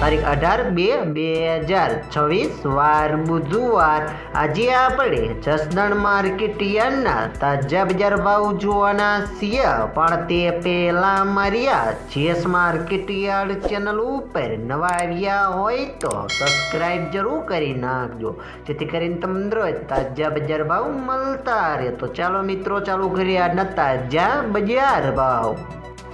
તારીખ અઢાર બે બે હજાર છવ્વીસ, વાર બુધવાર. આજે આપણે જસદણ માર્કેટ યાર્ડના તાજા બજાર ભાવ જોવાના છીએ. પણ તે પહેલાં માર્યા, જેસ માર્કેટ યાર્ડ ચેનલ ઉપર નવા આવ્યા હોય તો સબસ્ક્રાઇબ જરૂર કરી નાખજો. જેથી કરીને તમને રોજ તાજા બજાર ભાવ મળતા રહે. તો ચાલો મિત્રો, ચાલુ કરીએ આજના તાજા બજાર ભાવ.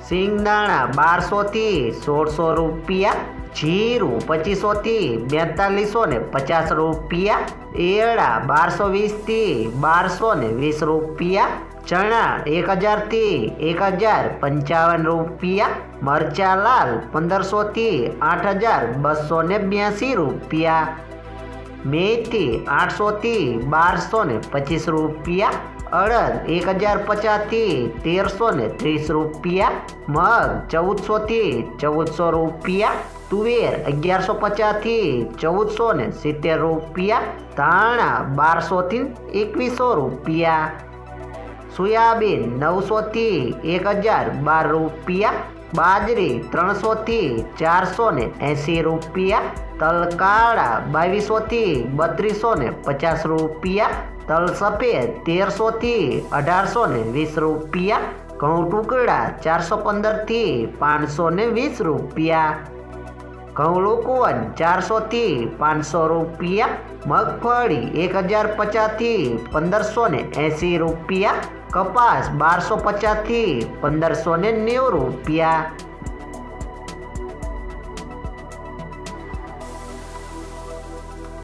સિંગદાણા બારસોથી સોળસો રૂપિયા, જીરું પચીસોથી બેતાલીસો ને પચાસ રૂપિયા એળા બારસો વીસથી બારસો ને વીસ રૂપિયા, ચણા એક હજારથી એક હજાર પંચાવન રૂપિયા, મરચા લાલ પંદરસોથી આઠ હજાર બસો ને બ્યાસી રૂપિયા, મેથી આઠસોથી બારસો ને પચીસ રૂપિયા અડદ એક હજાર પચાસથી તેરસો ને ત્રીસ રૂપિયા મગ ચૌદસોથી ચૌદસો રૂપિયા, તુવેર અગિયારસો પચાસથી ચૌદસો ને સિત્તેર રૂપિયા, ધાણા બારસોથી એકવીસો રૂપિયા. સોયાબીન નવસોથી એક હજાર બાર રૂપિયા, બાજરી ત્રણસોથી ચારસો ને એંસી રૂપિયા, તલકાળા બાવીસોથી બત્રીસો ને પચાસ રૂપિયા તલ સફેદ તેરસોથી અઢારસો ને વીસ રૂપિયા, ઘઉં ટુકડા ચારસો પંદરથી પાંચસો ને વીસ રૂપિયા. ઘઉં લોકવન ચારસોથી પાંચસો રૂપિયા, મગફળી એક હજાર પચાસથી પંદરસો ને એંસી રૂપિયા, કપાસ બારસો પચાસથી પંદરસો ને નેવું રૂપિયા.